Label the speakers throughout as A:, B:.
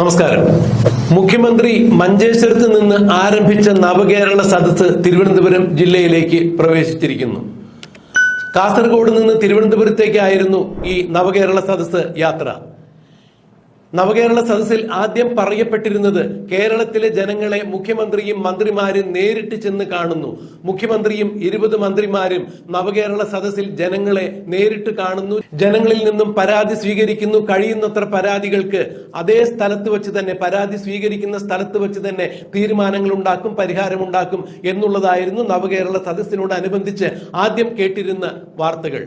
A: നമസ്കാരം. മുഖ്യമന്ത്രി മഞ്ചേശ്വരത്ത് നിന്ന് ആരംഭിച്ച നവകേരള സദസ് തിരുവനന്തപുരം ജില്ലയിലേക്ക് പ്രവേശിച്ചിരിക്കുന്നു. കാസർഗോഡ് നിന്ന് തിരുവനന്തപുരത്തേക്കായിരുന്നു ഈ നവകേരള സദസ് യാത്ര. നവകേരള സദസ്സിൽ ആദ്യം പറയപ്പെട്ടിരുന്നത് കേരളത്തിലെ ജനങ്ങളെ മുഖ്യമന്ത്രിയും മന്ത്രിമാരും നേരിട്ട് ചെന്ന് കാണുന്നു. മുഖ്യമന്ത്രിയും ഇരുപത് മന്ത്രിമാരും നവകേരള സദസ്സിൽ ജനങ്ങളെ നേരിട്ട് കാണുന്നു. ജനങ്ങളിൽ നിന്നും പരാതി സ്വീകരിക്കുന്നു. കഴിയുന്നത്ര പരാതികൾക്ക് അതേ സ്ഥലത്ത് വെച്ച് തന്നെ പരാതി സ്വീകരിക്കുന്ന സ്ഥലത്ത് വെച്ച് തന്നെ തീരുമാനങ്ങൾ ഉണ്ടാക്കും പരിഹാരമുണ്ടാക്കും എന്നുള്ളതായിരുന്നു നവകേരള സദസ്സിനോടനുബന്ധിച്ച് ആദ്യം കേട്ടിരുന്ന വാർത്തകൾ.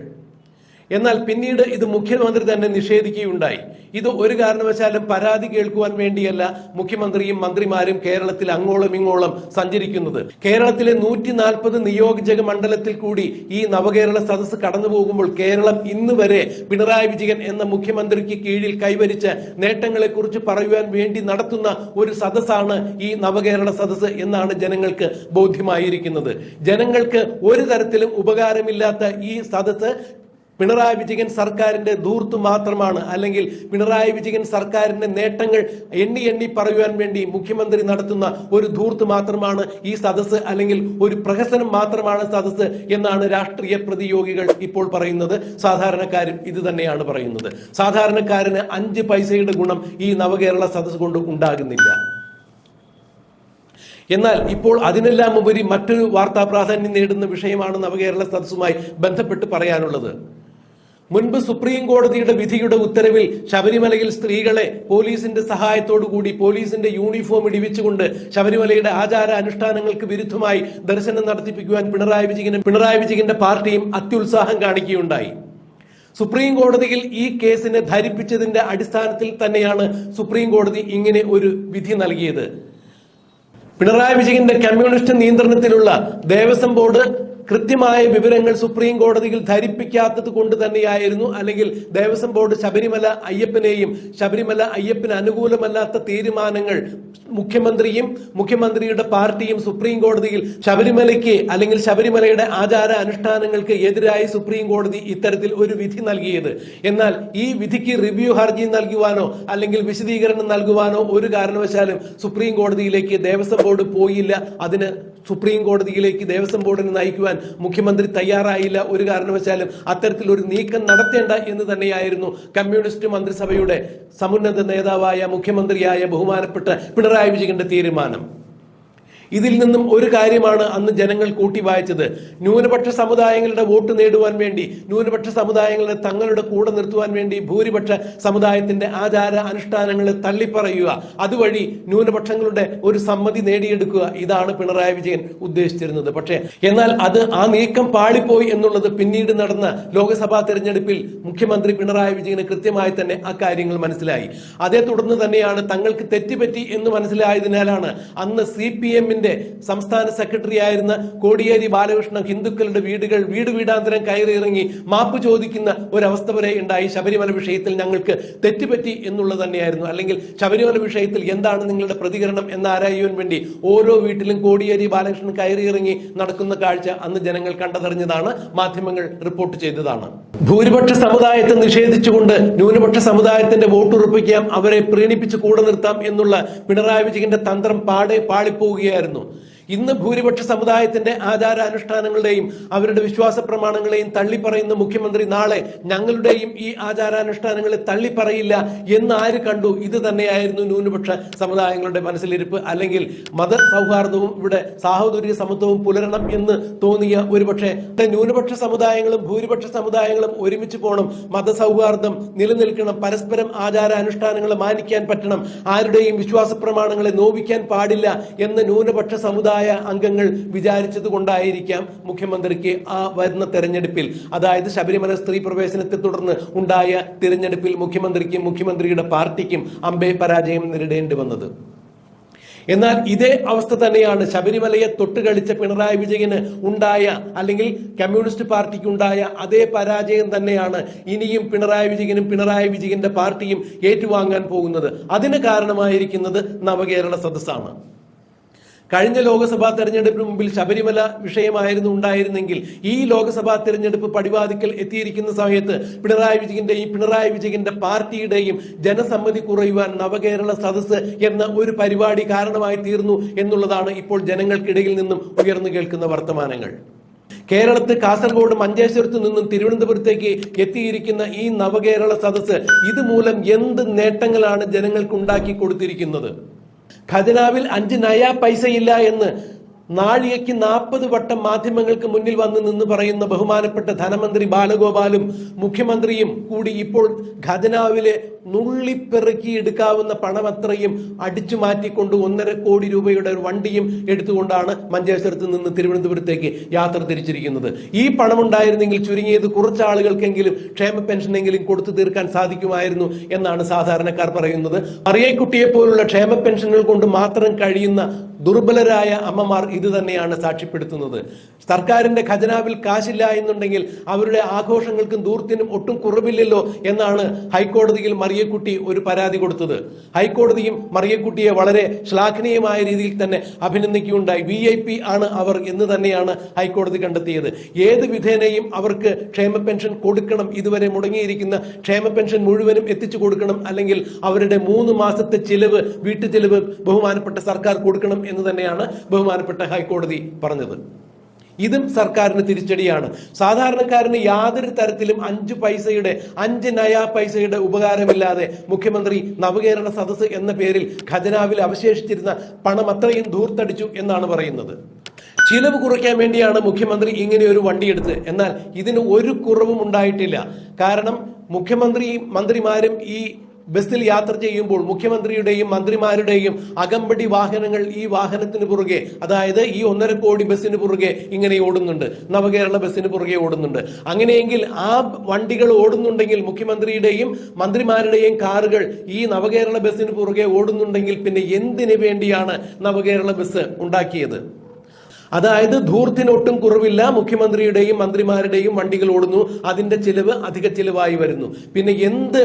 A: എന്നാൽ പിന്നീട് ഇത് മുഖ്യമന്ത്രി തന്നെ നിഷേധിക്കുകയുണ്ടായി. ഇത് ഒരു കാരണവശാലും പരാതി കേൾക്കുവാൻ വേണ്ടിയല്ല മുഖ്യമന്ത്രിയും മന്ത്രിമാരും കേരളത്തിൽ അങ്ങോളം ഇങ്ങോളം സഞ്ചരിക്കുന്നത്. കേരളത്തിലെ നൂറ്റി നാൽപ്പത് നിയോജക മണ്ഡലത്തിൽ കൂടി ഈ നവകേരള സദസ്സ് കടന്നു പോകുമ്പോൾ കേരളം ഇന്ന് വരെ പിണറായി വിജയൻ എന്ന മുഖ്യമന്ത്രിക്ക് കീഴിൽ കൈവരിച്ച നേട്ടങ്ങളെ കുറിച്ച് പറയുവാൻ വേണ്ടി നടത്തുന്ന ഒരു സദസ്സാണ് ഈ നവകേരള സദസ്സ് എന്നാണ് ജനങ്ങൾക്ക് ബോധ്യമായിരിക്കുന്നത്. ജനങ്ങൾക്ക് ഒരു തരത്തിലും ഉപകാരമില്ലാത്ത ഈ സദസ്സ് പിണറായി വിജയൻ സർക്കാരിന്റെ ധൂർത്ത് മാത്രമാണ്. അല്ലെങ്കിൽ പിണറായി വിജയൻ സർക്കാരിന്റെ നേട്ടങ്ങൾ എണ്ണി എണ്ണി പറയുവാൻ വേണ്ടി മുഖ്യമന്ത്രി നടത്തുന്ന ഒരു ധൂർത്ത് മാത്രമാണ് ഈ സദസ്സ് അല്ലെങ്കിൽ ഒരു പ്രഹസനം മാത്രമാണ് സദസ്സ് എന്നാണ് രാഷ്ട്രീയ പ്രതിയോഗികൾ ഇപ്പോൾ പറയുന്നത്. സാധാരണക്കാരും ഇത് തന്നെയാണ് പറയുന്നത്. സാധാരണക്കാരന് അഞ്ച് പൈസയുടെ ഗുണം ഈ നവകേരള സദസ്സ് കൊണ്ട് ഉണ്ടാകുന്നില്ല. എന്നാൽ ഇപ്പോൾ അതിനെല്ലാം ഉപരി മറ്റൊരു വാർത്താ പ്രാധാന്യം നേടുന്ന വിഷയമാണ് നവകേരള സദസ്സുമായി ബന്ധപ്പെട്ട് പറയാനുള്ളത്. മുൻപ് സുപ്രീം കോടതിയുടെ വിധിയുടെ ഉത്തരവിൽ ശബരിമലയിൽ സ്ത്രീകളെ പോലീസിന്റെ കൂടി പോലീസിന്റെ യൂണിഫോം ഇടിവിച്ചുകൊണ്ട് ശബരിമലയുടെ ആചാര അനുഷ്ഠാനങ്ങൾക്ക് വിരുദ്ധമായി ദർശനം നടത്തിപ്പിക്കുവാൻ പിണറായി വിജയനും പിണറായി വിജയന്റെ പാർട്ടിയും അത്യുത്സാഹം കാണിക്കുകയുണ്ടായി. സുപ്രീം കോടതിയിൽ ഈ കേസിനെ ധരിപ്പിച്ചതിന്റെ അടിസ്ഥാനത്തിൽ തന്നെയാണ് സുപ്രീം കോടതി ഇങ്ങനെ ഒരു വിധി നൽകിയത്. പിണറായി വിജയന്റെ കമ്മ്യൂണിസ്റ്റ് നിയന്ത്രണത്തിലുള്ള ദേവസ്വം ബോർഡ് കൃത്യമായ വിവരങ്ങൾ സുപ്രീം കോടതിയിൽ ധരിപ്പിക്കാത്തത് കൊണ്ട് തന്നെയായിരുന്നു. അല്ലെങ്കിൽ ദേവസ്വം ബോർഡ് ശബരിമല അയ്യപ്പനെയും ശബരിമല അയ്യപ്പന് അനുകൂലമല്ലാത്ത തീരുമാനങ്ങൾ മുഖ്യമന്ത്രിയും മുഖ്യമന്ത്രിയുടെ പാർട്ടിയും സുപ്രീം കോടതിയിൽ ശബരിമലയ്ക്ക് അല്ലെങ്കിൽ ശബരിമലയുടെ ആചാര അനുഷ്ഠാനങ്ങൾക്ക് എതിരായി സുപ്രീം കോടതി ഇത്തരത്തിൽ ഒരു വിധി നൽകിയത്. എന്നാൽ ഈ വിധിക്ക് റിവ്യൂ ഹർജി നൽകുവാനോ അല്ലെങ്കിൽ വിശദീകരണം നൽകുവാനോ ഒരു കാരണവശാലും സുപ്രീം കോടതിയിലേക്ക് ദേവസ്വം ബോർഡ് പോയില്ല. അതിന് സുപ്രീം കോടതിയിലേക്ക് ദേവസ്വം ബോർഡിനെ നയിക്കുവാൻ മുഖ്യമന്ത്രി തയ്യാറായില്ല. ഒരു കാരണവശാലും അത്തരത്തിൽ ഒരു നീക്കം നടത്തേണ്ട എന്ന് തന്നെയായിരുന്നു കമ്മ്യൂണിസ്റ്റ് മന്ത്രിസഭയുടെ സമുന്നത നേതാവായ മുഖ്യമന്ത്രിയായ ബഹുമാനപ്പെട്ട പിണറായി വിജയന്റെ തീരുമാനം. ഇതിൽ നിന്നും ഒരു കാര്യമാണ് അന്ന് ജനങ്ങൾ കൂട്ടി വായിച്ചത് ന്യൂനപക്ഷ സമുദായങ്ങളുടെ വോട്ട് നേടുവാൻ വേണ്ടി ന്യൂനപക്ഷ സമുദായങ്ങളെ തങ്ങളുടെ കൂടെ നിർത്തുവാൻ വേണ്ടി ഭൂരിപക്ഷ സമുദായത്തിന്റെ ആചാര അനുഷ്ഠാനങ്ങളെ തള്ളിപ്പറയുക. അതുവഴി ന്യൂനപക്ഷങ്ങളുടെ ഒരു സമ്മതി നേടിയെടുക്കുക. ഇതാണ് പിണറായി വിജയൻ ഉദ്ദേശിച്ചിരുന്നത്. പക്ഷേ എന്നാൽ അത് ആ നീക്കം പാളിപ്പോയി എന്നുള്ളത് പിന്നീട് നടന്ന ലോക്സഭാ തെരഞ്ഞെടുപ്പിൽ മുഖ്യമന്ത്രി പിണറായി വിജയന് കൃത്യമായി തന്നെ അക്കാര്യങ്ങൾ കാര്യങ്ങൾ മനസ്സിലായി. അതേ തുടർന്ന് തന്നെയാണ് തങ്ങൾക്ക് തെറ്റുപറ്റി എന്ന് മനസ്സിലായതിനാലാണ് അന്ന് സി പി എമ്മിന്റെ സംസ്ഥാന സെക്രട്ടറി ആയിരുന്ന കോടിയേരി ബാലകൃഷ്ണൻ ഹിന്ദുക്കളുടെ വീടുകൾ വീട് വീടാന്തരം കയറിയിറങ്ങി മാപ്പ് ചോദിക്കുന്ന ഒരവസ്ഥ വരെ ഉണ്ടായി. ശബരിമല വിഷയത്തിൽ ഞങ്ങൾക്ക് തെറ്റുപറ്റി എന്നുള്ളത് തന്നെയായിരുന്നു. അല്ലെങ്കിൽ ശബരിമല വിഷയത്തിൽ എന്താണ് നിങ്ങളുടെ പ്രതികരണം എന്ന് ആരായുവാൻ വേണ്ടി ഓരോ വീട്ടിലും കോടിയേരി ബാലകൃഷ്ണൻ കയറിയിറങ്ങി നടക്കുന്ന കാഴ്ച അന്ന് ജനങ്ങൾ കണ്ടതറിഞ്ഞതാണ് മാധ്യമങ്ങൾ റിപ്പോർട്ട് ചെയ്തതാണ്. ഭൂരിപക്ഷ സമുദായത്തെ നിഷേധിച്ചുകൊണ്ട് ന്യൂനപക്ഷ സമുദായത്തിന്റെ വോട്ട് ഉറപ്പിക്കാം അവരെ പ്രീണിപ്പിച്ച് കൂടെ നിർത്താം എന്നുള്ള പിണറായി വിജയന്റെ തന്ത്രം പാടെ പാളിപ്പോവുകയായിരുന്നു. ഉണ്ടായിരുന്നു ഇന്ന് ഭൂരിപക്ഷ സമുദായത്തിന്റെ ആചാരാനുഷ്ഠാനങ്ങളുടെയും അവരുടെ വിശ്വാസ പ്രമാണങ്ങളെയും തള്ളിപ്പറയുന്ന മുഖ്യമന്ത്രി നാളെ ഞങ്ങളുടെയും ഈ ആചാരാനുഷ്ഠാനങ്ങളെ തള്ളിപ്പറയില്ല എന്ന് ആര് കണ്ടു? ഇത് തന്നെയായിരുന്നു ന്യൂനപക്ഷ സമുദായങ്ങളുടെ മനസ്സിലിരിപ്പ്. അല്ലെങ്കിൽ മത സൗഹാർദ്ദവും ഇവിടെ സാഹോദര്യ സമത്വവും പുലരണം എന്ന് തോന്നിയ ഒരുപക്ഷെ ന്യൂനപക്ഷ സമുദായങ്ങളും ഭൂരിപക്ഷ സമുദായങ്ങളും ഒരുമിച്ച് പോകണം മതസൗഹാർദ്ദം നിലനിൽക്കണം. പരസ്പരം ആചാര അനുഷ്ഠാനങ്ങൾ മാനിക്കാൻ പറ്റണം. ആരുടെയും വിശ്വാസ പ്രമാണങ്ങളെ നോവിക്കാൻ പാടില്ല എന്ന് ന്യൂനപക്ഷ സമുദായ അംഗങ്ങൾ വിചാരിച്ചത് കൊണ്ടായിരിക്കാം മുഖ്യമന്ത്രിക്ക് ആ വരുന്ന തെരഞ്ഞെടുപ്പിൽ അതായത് ശബരിമല സ്ത്രീ പ്രവേശനത്തെ തുടർന്ന് ഉണ്ടായ തിരഞ്ഞെടുപ്പിൽ മുഖ്യമന്ത്രിക്കും മുഖ്യമന്ത്രിയുടെ പാർട്ടിക്കും അമ്പെ പരാജയം നേരിടേണ്ടി വന്നത്. എന്നാൽ ഇതേ അവസ്ഥ തന്നെയാണ് ശബരിമലയെ തൊട്ടുകളിച്ച പിണറായി വിജയന് ഉണ്ടായ അല്ലെങ്കിൽ കമ്മ്യൂണിസ്റ്റ് പാർട്ടിക്ക് ഉണ്ടായ അതേ പരാജയം തന്നെയാണ് ഇനിയും പിണറായി വിജയനും പിണറായി വിജയന്റെ പാർട്ടിയും ഏറ്റുവാങ്ങാൻ പോകുന്നത്. അതിന് കാരണമായിരിക്കുന്നത് നവകേരള സദസ്സാണ്. കഴിഞ്ഞ ലോക്സഭാ തെരഞ്ഞെടുപ്പിന് മുമ്പിൽ ശബരിമല വിഷയമായിരുന്നു ഉണ്ടായിരുന്നെങ്കിൽ ഈ ലോക്സഭാ തെരഞ്ഞെടുപ്പ് പടിവാതിക്കൽ എത്തിയിരിക്കുന്ന സമയത്ത് പിണറായി വിജയന്റെയും പിണറായി വിജയന്റെ പാർട്ടിയുടെയും ജനസമ്മതി കുറയുവാൻ നവകേരള സദസ്സ് എന്ന ഒരു പരിപാടി കാരണമായി തീർന്നു എന്നുള്ളതാണ് ഇപ്പോൾ ജനങ്ങൾക്കിടയിൽ നിന്നും ഉയർന്നു കേൾക്കുന്ന വർത്തമാനങ്ങൾ. കേരളത്ത് കാസർഗോഡ് മഞ്ചേശ്വരത്ത് നിന്നും തിരുവനന്തപുരത്തേക്ക് എത്തിയിരിക്കുന്ന ഈ നവകേരള സദസ്സ് ഇതുമൂലം എന്ത് നേട്ടങ്ങളാണ് ജനങ്ങൾക്ക് ഉണ്ടാക്കി കൊടുത്തിരിക്കുന്നത്? ഖജനാവിൽ അഞ്ച് നയ പൈസയില്ല എന്ന് നാഴികയ്ക്ക് നാൽപ്പത് വട്ടം മാധ്യമങ്ങൾക്ക് മുന്നിൽ വന്ന് നിന്ന് പറയുന്ന ബഹുമാനപ്പെട്ട ധനമന്ത്രി ബാലഗോപാലും മുഖ്യമന്ത്രിയും കൂടി ഇപ്പോൾ ഖജനാവിലെ നുള്ളിപ്പെറുക്കി എടുക്കാവുന്ന പണമത്രയും അടിച്ചു മാറ്റിക്കൊണ്ട് ഒന്നര കോടി രൂപയുടെ ഒരു വണ്ടിയും എടുത്തുകൊണ്ടാണ് മഞ്ചേശ്വരത്ത് നിന്ന് തിരുവനന്തപുരത്തേക്ക് യാത്ര തിരിച്ചിരിക്കുന്നത്. ഈ പണം ഉണ്ടായിരുന്നെങ്കിൽ ചുരുങ്ങിയത് കുറച്ച് ആളുകൾക്കെങ്കിലും ക്ഷേമ പെൻഷനെങ്കിലും കൊടുത്തു തീർക്കാൻ സാധിക്കുമായിരുന്നു എന്നാണ് സാധാരണക്കാർ പറയുന്നത്. അറിയക്കുട്ടിയെ പോലുള്ള ക്ഷേമ പെൻഷനുകൾ കൊണ്ട് മാത്രം കഴിയുന്ന ദുർബലരായ അമ്മമാർ ഇത് തന്നെയാണ് സാക്ഷ്യപ്പെടുത്തുന്നത്. സർക്കാരിന്റെ ഖജനാവിൽ കാശില്ല എന്നുണ്ടെങ്കിൽ അവരുടെ ആഘോഷങ്ങൾക്കും ദൂർത്തിനും ഒട്ടും കുറവില്ലല്ലോ എന്നാണ് ഹൈക്കോടതിയിൽ മറിയക്കുട്ടി ഒരു പരാതി കൊടുത്തത്. ഹൈക്കോടതിയും മറിയക്കുട്ടിയെ വളരെ ശ്ലാഘനീയമായ രീതിയിൽ തന്നെ അഭിനന്ദിക്കുകയുണ്ടായി. വി ഐ പി ആണ് അവർ എന്ന് തന്നെയാണ് ഹൈക്കോടതി കണ്ടെത്തിയത്. ഏത് വിധേനയും അവർക്ക് ക്ഷേമ പെൻഷൻ കൊടുക്കണം. ഇതുവരെ മുടങ്ങിയിരിക്കുന്ന ക്ഷേമ പെൻഷൻ മുഴുവനും എത്തിച്ചു കൊടുക്കണം. അല്ലെങ്കിൽ അവരുടെ മൂന്ന് മാസത്തെ ചിലവ് വീട്ടു ചിലവ് ബഹുമാനപ്പെട്ട സർക്കാർ കൊടുക്കണം എന്ന് തന്നെയാണ് ബഹുമാനപ്പെട്ട ഹൈക്കോടതി പറഞ്ഞത്. ഇതും സർക്കാരിന് തിരിച്ചടിയാണ്. സാധാരണക്കാരന് യാതൊരു തരത്തിലും അഞ്ച് പൈസയുടെ അഞ്ച് നയ പൈസയുടെ ഉപകാരമില്ലാതെ മുഖ്യമന്ത്രി നവകേരള സദസ്സ് എന്ന പേരിൽ ഖജനാവിൽ അവശേഷിച്ചിരുന്ന പണം അത്രയും ധൂർത്തടിച്ചു എന്നാണ് പറയുന്നത്. ചിലവ് കുറയ്ക്കാൻ വേണ്ടിയാണ് മുഖ്യമന്ത്രി ഇങ്ങനെ ഒരു വണ്ടിയെടുത്ത് എന്നാൽ ഇതിന് ഒരു കുറവും ഉണ്ടായിട്ടില്ല. കാരണം മുഖ്യമന്ത്രിയും മന്ത്രിമാരും ഈ ബസ്സിൽ യാത്ര ചെയ്യുമ്പോൾ മുഖ്യമന്ത്രിയുടെയും മന്ത്രിമാരുടെയും അകമ്പടി വാഹനങ്ങൾ ഈ വാഹനത്തിന് പുറകെ അതായത് ഈ ഒന്നര കോടി ബസ്സിന് പുറകെ ഇങ്ങനെ ഓടുന്നുണ്ട്. നവകേരള ബസ്സിന് പുറകെ ഓടുന്നുണ്ട്. അങ്ങനെയെങ്കിൽ ആ വണ്ടികൾ ഓടുന്നുണ്ടെങ്കിൽ മുഖ്യമന്ത്രിയുടെയും മന്ത്രിമാരുടെയും കാറുകൾ ഈ നവകേരള ബസ്സിന് പുറകെ ഓടുന്നുണ്ടെങ്കിൽ പിന്നെ എന്തിനു വേണ്ടിയാണ് നവകേരള ബസ് ഉണ്ടാക്കിയത്? അതായത് ധൂർത്തിനൊട്ടും കുറവില്ല മുഖ്യമന്ത്രിയുടെയും മന്ത്രിമാരുടെയും വണ്ടികൾ ഓടുന്നു അതിന്റെ ചിലവ് അധിക ചിലവായി വരുന്നു. പിന്നെ എന്ത്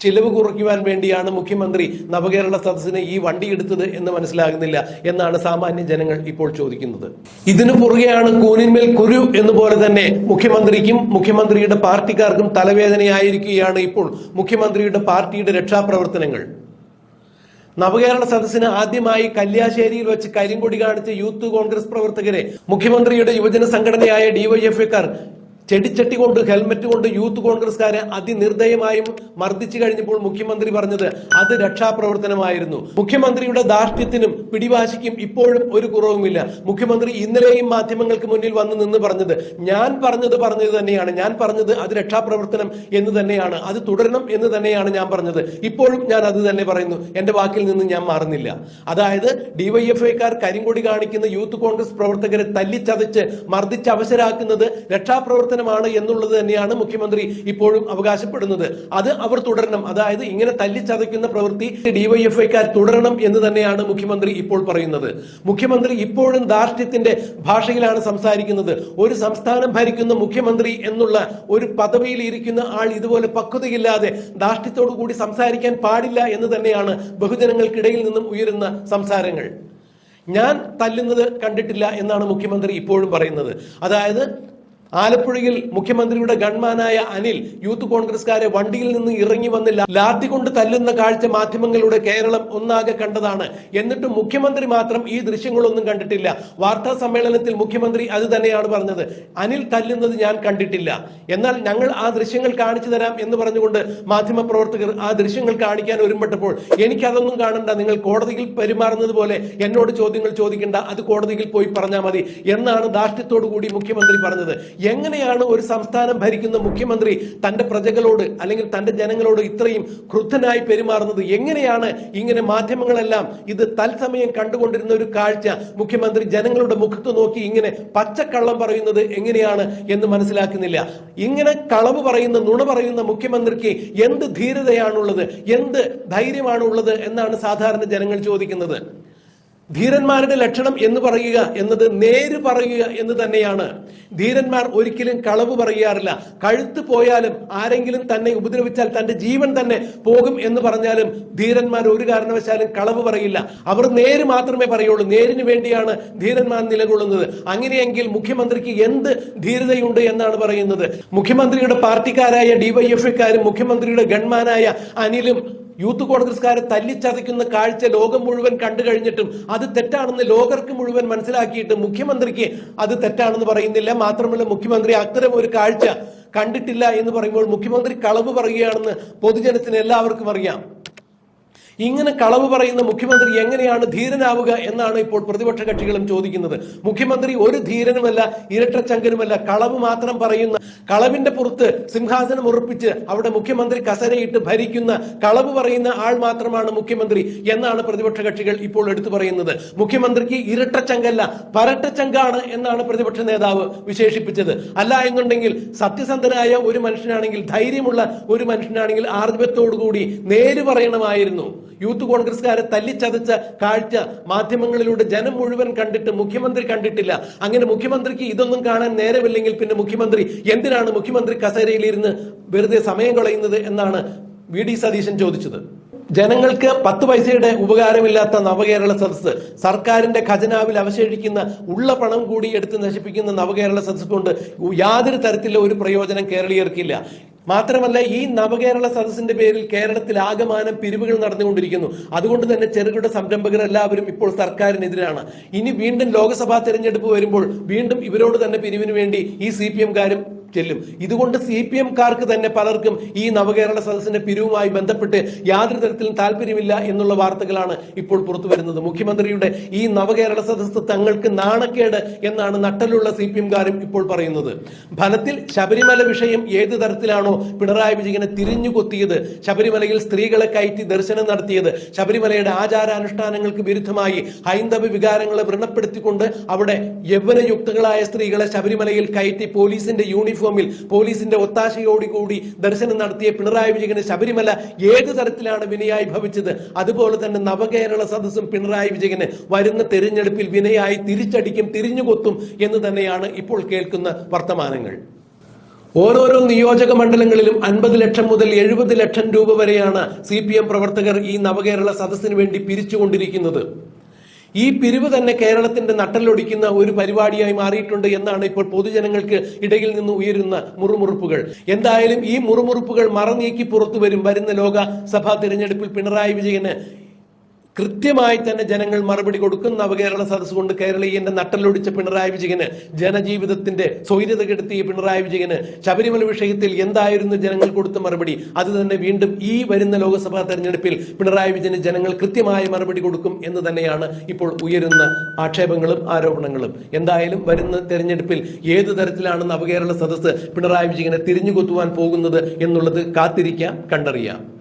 A: ചിലവ് കുറയ്ക്കുവാൻ വേണ്ടിയാണ് മുഖ്യമന്ത്രി നവകേരള സദസ്സിന് ഈ വണ്ടി എടുത്തത് എന്ന് മനസ്സിലാകുന്നില്ല എന്നാണ് സാമാന്യ ജനങ്ങൾ ഇപ്പോൾ ചോദിക്കുന്നത്. ഇതിനു പുറകെയാണ് കൂനിന്മേൽ കുരു എന്ന് പോലെ തന്നെ മുഖ്യമന്ത്രിക്കും മുഖ്യമന്ത്രിയുടെ പാർട്ടിക്കാർക്കും തലവേദനയായിരിക്കുകയാണ് ഇപ്പോൾ മുഖ്യമന്ത്രിയുടെ പാർട്ടിയുടെ രക്ഷാപ്രവർത്തനങ്ങൾ. നവകേരള സദസ്സിന് ആദ്യമായി കല്യാശ്ശേരിയിൽ വെച്ച് കരിങ്കൊടി കാണിച്ച യൂത്ത് കോൺഗ്രസ് പ്രവർത്തകരെ മുഖ്യമന്ത്രിയുടെ യുവജന സംഘടനയായ ഡിവൈഎഫ്ഐക്കാർ ചെടിച്ചട്ടി കൊണ്ട് ഹെൽമറ്റ് കൊണ്ട് യൂത്ത് കോൺഗ്രസ്കാരെ അതിനിർദ്ദയമായും മർദ്ദിച്ചു കഴിഞ്ഞപ്പോൾ മുഖ്യമന്ത്രി പറഞ്ഞത് അത് രക്ഷാപ്രവർത്തനമായിരുന്നു. മുഖ്യമന്ത്രിയുടെ ധാർഷ്ട്യത്തിനും പിടിവാശിക്കും ഇപ്പോഴും ഒരു കുറവുമില്ല. മുഖ്യമന്ത്രി ഇന്നലെയും മാധ്യമങ്ങൾക്ക് മുന്നിൽ വന്ന് നിന്ന് പറഞ്ഞത് ഞാൻ പറഞ്ഞത് പറഞ്ഞത് തന്നെയാണ്. ഞാൻ പറഞ്ഞത് അത് രക്ഷാപ്രവർത്തനം എന്ന് തന്നെയാണ്. അത് തുടരണം എന്ന് തന്നെയാണ് ഞാൻ പറഞ്ഞത്. ഇപ്പോഴും ഞാൻ അത് തന്നെ പറയുന്നു. എന്റെ വാക്കിൽ നിന്ന് ഞാൻ മാറുന്നില്ല. അതായത് ഡിവൈഎഫ്ഐക്കാർ കരിങ്കൊടി കാണിക്കുന്ന യൂത്ത് കോൺഗ്രസ് പ്രവർത്തകരെ തല്ലിച്ചതച്ച് മർദ്ദിച്ച് അവശരാക്കുന്നത് രക്ഷാപ്രവർത്തനമാണ് എന്നുള്ളത് തന്നെയാണ് മുഖ്യമന്ത്രി ഇപ്പോഴും അവകാശപ്പെടുന്നത്. അത് അവർ തുടരണം. അതായത് ഇങ്ങനെ തല്ലിച്ചതയ്ക്കുന്ന പ്രവൃത്തി ഡിവൈഎഫ്ഐക്കാർ തുടരണം എന്ന് തന്നെയാണ് മുഖ്യമന്ത്രി ഇപ്പോൾ പറയുന്നത്. മുഖ്യമന്ത്രി ഇപ്പോഴും ധാർഷ്ട്യത്തിന്റെ ഭാഷയിലാണ് സംസാരിക്കുന്നത്. ഒരു സംസ്ഥാനം ഭരിക്കുന്ന മുഖ്യമന്ത്രി എന്നുള്ള ഒരു പദവിയിൽ ഇരിക്കുന്ന ആൾ ഇതുപോലെ പക്വതയില്ലാതെ ധാർഷ്ട്യത്തോടു കൂടി സംസാരിക്കാൻ പാടില്ല എന്ന് തന്നെയാണ് ബഹുജനങ്ങൾക്കിടയിൽ നിന്നും ഉയരുന്ന സംസാരങ്ങൾ. ഞാൻ തല്ലുന്നത് കണ്ടിട്ടില്ല എന്നാണ് മുഖ്യമന്ത്രി ഇപ്പോഴും പറയുന്നത്. അതായത് ആലപ്പുഴയിൽ മുഖ്യമന്ത്രിയുടെ ഗൺമാനായ അനിൽ യൂത്ത് കോൺഗ്രസ്കാരെ വണ്ടിയിൽ നിന്ന് ഇറങ്ങി വന്ന് ലാത്തി കൊണ്ട് തല്ലുന്ന കാഴ്ച മാധ്യമങ്ങളുടെ കേരളം ഒന്നാകെ കണ്ടതാണ്. എന്നിട്ടും മുഖ്യമന്ത്രി മാത്രം ഈ ദൃശ്യങ്ങളൊന്നും കണ്ടിട്ടില്ല. വാർത്താ സമ്മേളനത്തിൽ മുഖ്യമന്ത്രി അത് തന്നെയാണ് പറഞ്ഞത്. അനിൽ തല്ലുന്നത് ഞാൻ കണ്ടിട്ടില്ല. എന്നാൽ ഞങ്ങൾ ആ ദൃശ്യങ്ങൾ കാണിച്ചു തരാം എന്ന് പറഞ്ഞുകൊണ്ട് മാധ്യമ പ്രവർത്തകർ ആ ദൃശ്യങ്ങൾ കാണിക്കാൻ ഒരുമ്പെട്ടപ്പോൾ എനിക്കതൊന്നും കാണണ്ട നിങ്ങൾ കോടതിയിൽ പെരുമാറുന്നത് പോലെ എന്നോട് ചോദ്യങ്ങൾ ചോദിക്കേണ്ട അത് കോടതിയിൽ പോയി പറഞ്ഞാൽ മതി എന്നാണ് ദാഷ്ട്യത്തോടു കൂടി മുഖ്യമന്ത്രി പറഞ്ഞത്. എങ്ങനെയാണ് ഒരു സംസ്ഥാനം ഭരിക്കുന്ന മുഖ്യമന്ത്രി തന്റെ പ്രജകളോട് അല്ലെങ്കിൽ തന്റെ ജനങ്ങളോട് ഇത്രയും ക്രുദ്ധനായി പെരുമാറുന്നത്? എങ്ങനെയാണ് ഇങ്ങനെ മാധ്യമങ്ങളെല്ലാം ഇത് തത്സമയം കണ്ടുകൊണ്ടിരുന്ന ഒരു കാഴ്ച മുഖ്യമന്ത്രി ജനങ്ങളുടെ മുഖത്ത് നോക്കി ഇങ്ങനെ പച്ചക്കള്ളം പറയുന്നത് എങ്ങനെയാണ് എന്ന് മനസ്സിലാക്കുന്നില്ല. ഇങ്ങനെ കളവ് പറയുന്ന നുണ പറയുന്ന മുഖ്യമന്ത്രിക്ക് എന്ത് ധീരതയാണുള്ളത് എന്ത് ധൈര്യമാണുള്ളത് എന്നാണ് സാധാരണ ജനങ്ങൾ ചോദിക്കുന്നത്. ധീരന്മാരുടെ ലക്ഷണം എന്ന് പറയുക എന്നത് നേര് പറയുക എന്ന് തന്നെയാണ്. ധീരന്മാർ ഒരിക്കലും കളവ് പറയാറില്ല. കഴുത്ത് പോയാലും ആരെങ്കിലും തന്നെ ഉപദ്രവിച്ചാൽ തന്റെ ജീവൻ തന്നെ പോകും എന്ന് പറഞ്ഞാലും ധീരന്മാർ ഒരു കാരണവശാലും കളവ് പറയില്ല. അവർ നേര് മാത്രമേ പറയുള്ളൂ. നേരിന് വേണ്ടിയാണ് ധീരന്മാർ നിലകൊള്ളുന്നത്. അങ്ങനെയെങ്കിൽ മുഖ്യമന്ത്രിക്ക് എന്ത് ധീരതയുണ്ട് എന്നാണ് പറയുന്നത്. മുഖ്യമന്ത്രിയുടെ പാർട്ടിക്കാരായ ഡിവൈഎഫ്ഐക്കാരും മുഖ്യമന്ത്രിയുടെ ഗൺമാനായ അനിലും യൂത്ത് കോൺഗ്രസ്സുകാരെ തല്ലിച്ചതയ്ക്കുന്ന കാഴ്ച ലോകം മുഴുവൻ കണ്ടു കഴിഞ്ഞിട്ടും അത് തെറ്റാണെന്ന് ലോകർക്ക് മുഴുവൻ മനസ്സിലാക്കിയിട്ട് മുഖ്യമന്ത്രിക്ക് അത് തെറ്റാണെന്ന് പറയുന്നില്ല. മാത്രമല്ല മുഖ്യമന്ത്രി അത്തരം ഒരു കാഴ്ച കണ്ടിട്ടില്ല എന്ന് പറയുമ്പോൾ മുഖ്യമന്ത്രി കളവ് പറയുകയാണെന്ന് പൊതുജനത്തിന് എല്ലാവർക്കും അറിയാം. ഇങ്ങനെ കളവ് പറയുന്ന മുഖ്യമന്ത്രി എങ്ങനെയാണ് ധീരനാവുക എന്നാണ് ഇപ്പോൾ പ്രതിപക്ഷ കക്ഷികളും ചോദിക്കുന്നത്. മുഖ്യമന്ത്രി ഒരു ധീരനുമല്ല ഇരട്ടച്ചങ്കനുമല്ല കളവ് മാത്രം പറയുന്ന കളവിന്റെ പുറത്ത് സിംഹാസനം ഉറപ്പിച്ച് അവിടെ മുഖ്യമന്ത്രി കസരയിട്ട് ഭരിക്കുന്ന കളവ് പറയുന്ന ആൾ മാത്രമാണ് മുഖ്യമന്ത്രി എന്നാണ് പ്രതിപക്ഷ കക്ഷികൾ ഇപ്പോൾ എടുത്തു പറയുന്നത്. മുഖ്യമന്ത്രിക്ക് ഇരട്ടച്ചങ്കല്ല പരട്ടച്ചങ്കാണ് എന്നാണ് പ്രതിപക്ഷ നേതാവ് വിശേഷിപ്പിച്ചത്. അല്ല എന്നുണ്ടെങ്കിൽ സത്യസന്ധനായ ഒരു മനുഷ്യനാണെങ്കിൽ ധൈര്യമുള്ള ഒരു മനുഷ്യനാണെങ്കിൽ ആർജവത്തോടുകൂടി നേര് പറയണമായിരുന്നു. യൂത്ത് കോൺഗ്രസ്സുകാരെ തല്ലിച്ചതച്ച കാഴ്ച മാധ്യമങ്ങളിലൂടെ ജനം മുഴുവൻ കണ്ടിട്ട് മുഖ്യമന്ത്രി കണ്ടിട്ടില്ല. അങ്ങനെ മുഖ്യമന്ത്രിക്ക് ഇതൊന്നും കാണാൻ നേരമില്ലെങ്കിൽ പിന്നെ മുഖ്യമന്ത്രി എന്തിനാണ് മുഖ്യമന്ത്രി കസേരയിലിരുന്ന് വെറുതെ സമയം കളയുന്നത് എന്നാണ് വി ഡി സതീശൻ ചോദിച്ചത്. ജനങ്ങൾക്ക് പത്ത് പൈസയുടെ ഉപകാരമില്ലാത്ത നവകേരള സദസ് സർക്കാരിന്റെ ഖജനാവിൽ അവശേഷിക്കുന്ന ഉള്ള പണം കൂടി എടുത്ത് നശിപ്പിക്കുന്ന നവകേരള സദസ് കൊണ്ട് യാതൊരു തരത്തിലുള്ള ഒരു പ്രയോജനം കേരളീയർക്കില്ല. മാത്രമല്ല ഈ നവകേരള സദസ്സിന്റെ പേരിൽ കേരളത്തിൽ ആകമാനം പിരിവുകൾ നടന്നുകൊണ്ടിരിക്കുന്നു. അതുകൊണ്ട് തന്നെ ചെറുകിട സംരംഭകർ എല്ലാവരും ഇപ്പോൾ സർക്കാരിനെതിരാണ്. ഇനി വീണ്ടും ലോക്സഭാ തെരഞ്ഞെടുപ്പ് വരുമ്പോൾ വീണ്ടും ഇവരോട് തന്നെ പിരിവിന് വേണ്ടി ഈ സി പി എംകാരും ചെല്ലും. ഇതുകൊണ്ട് സി പി എംകാർക്ക് തന്നെ പലർക്കും ഈ നവകേരള സദസ്സിന്റെ പിരിവുമായി ബന്ധപ്പെട്ട് യാതൊരു തരത്തിലും താല്പര്യമില്ല എന്നുള്ള വാർത്തകളാണ് ഇപ്പോൾ പുറത്തു വരുന്നത്. മുഖ്യമന്ത്രിയുടെ ഈ നവകേരള സദസ്സ് തങ്ങൾക്ക് നാണക്കേട് എന്നാണ് നട്ടലുള്ള സി പി എംകാരും ഇപ്പോൾ പറയുന്നത്. ഫലത്തിൽ ശബരിമല വിഷയം ഏത് തരത്തിലാണോ പിണറായി വിജയനെ തിരിഞ്ഞു കൊത്തിയത് ശബരിമലയിൽ സ്ത്രീകളെ കയറ്റി ദർശനം നടത്തിയത് ശബരിമലയുടെ ആചാരാനുഷ്ഠാനങ്ങൾക്ക് വിരുദ്ധമായി ഹൈന്ദവ വികാരങ്ങളെ വ്രണപ്പെടുത്തിക്കൊണ്ട് അവിടെ യൗവനയുക്തകളായ സ്ത്രീകളെ ശബരിമലയിൽ കയറ്റി പോലീസിന്റെ യൂണിഫോമിൽ പോലീസിന്റെ ഒത്താശയോടുകൂടി ദർശനം നടത്തിയ പിണറായി വിജയന് ശബരിമല ഏത് തരത്തിലാണ് വിനയായി ഭവിച്ചത്? അതുപോലെ തന്നെ നവകേരള സദസ്സും പിണറായി വിജയന് വരുന്ന തെരഞ്ഞെടുപ്പിൽ വിനയായി തിരിച്ചടിക്കും തിരിഞ്ഞുകൊത്തും എന്ന് തന്നെയാണ് ഇപ്പോൾ കേൾക്കുന്ന വർത്തമാനങ്ങൾ. ഓരോരോ നിയോജക മണ്ഡലങ്ങളിലും അൻപത് ലക്ഷം മുതൽ എഴുപത് ലക്ഷം രൂപ വരെയാണ് സി പി എം പ്രവർത്തകർ ഈ നവകേരള സദസ്സിന് വേണ്ടി പിരിച്ചുകൊണ്ടിരിക്കുന്നത്. ഈ പിരിവ് തന്നെ കേരളത്തിന്റെ നട്ടലൊടിക്കുന്ന ഒരു പരിപാടിയായി മാറിയിട്ടുണ്ട് എന്നാണ് ഇപ്പോൾ പൊതുജനങ്ങൾക്ക് ഇടയിൽ നിന്ന് ഉയരുന്ന മുറുമുറുപ്പുകൾ. എന്തായാലും ഈ മുറുമുറുപ്പുകൾ മറനീക്കി പുറത്തു വരും വരുന്ന ലോകസഭാ തിരഞ്ഞെടുപ്പിൽ പിണറായി വിജയന് കൃത്യമായി തന്നെ ജനങ്ങൾ മറുപടി കൊടുക്കും. നവകേരള സദസ് കൊണ്ട് കേരളീയന്റെ നട്ടലൊടിച്ച പിണറായി വിജയന് ജനജീവിതത്തിന്റെ സ്വൈര്യത കെടുത്തിയ പിണറായി വിജയന് ശബരിമല വിഷയത്തിൽ എന്തായിരുന്നു ജനങ്ങൾ കൊടുത്ത മറുപടി? അത് തന്നെ വീണ്ടും ഈ വരുന്ന ലോക്സഭാ തെരഞ്ഞെടുപ്പിൽ പിണറായി വിജയന് ജനങ്ങൾ കൃത്യമായ മറുപടി കൊടുക്കും എന്ന് തന്നെയാണ് ഇപ്പോൾ ഉയരുന്ന ആക്ഷേപങ്ങളും ആരോപണങ്ങളും. എന്തായാലും വരുന്ന തെരഞ്ഞെടുപ്പിൽ ഏത് തരത്തിലാണ് നവകേരള സദസ് പിണറായി വിജയനെ തിരിഞ്ഞു തിരിഞ്ഞുകൊത്തുവാൻ പോകുന്നത് എന്നുള്ളത് കാത്തിരിക്കാം കണ്ടറിയാം.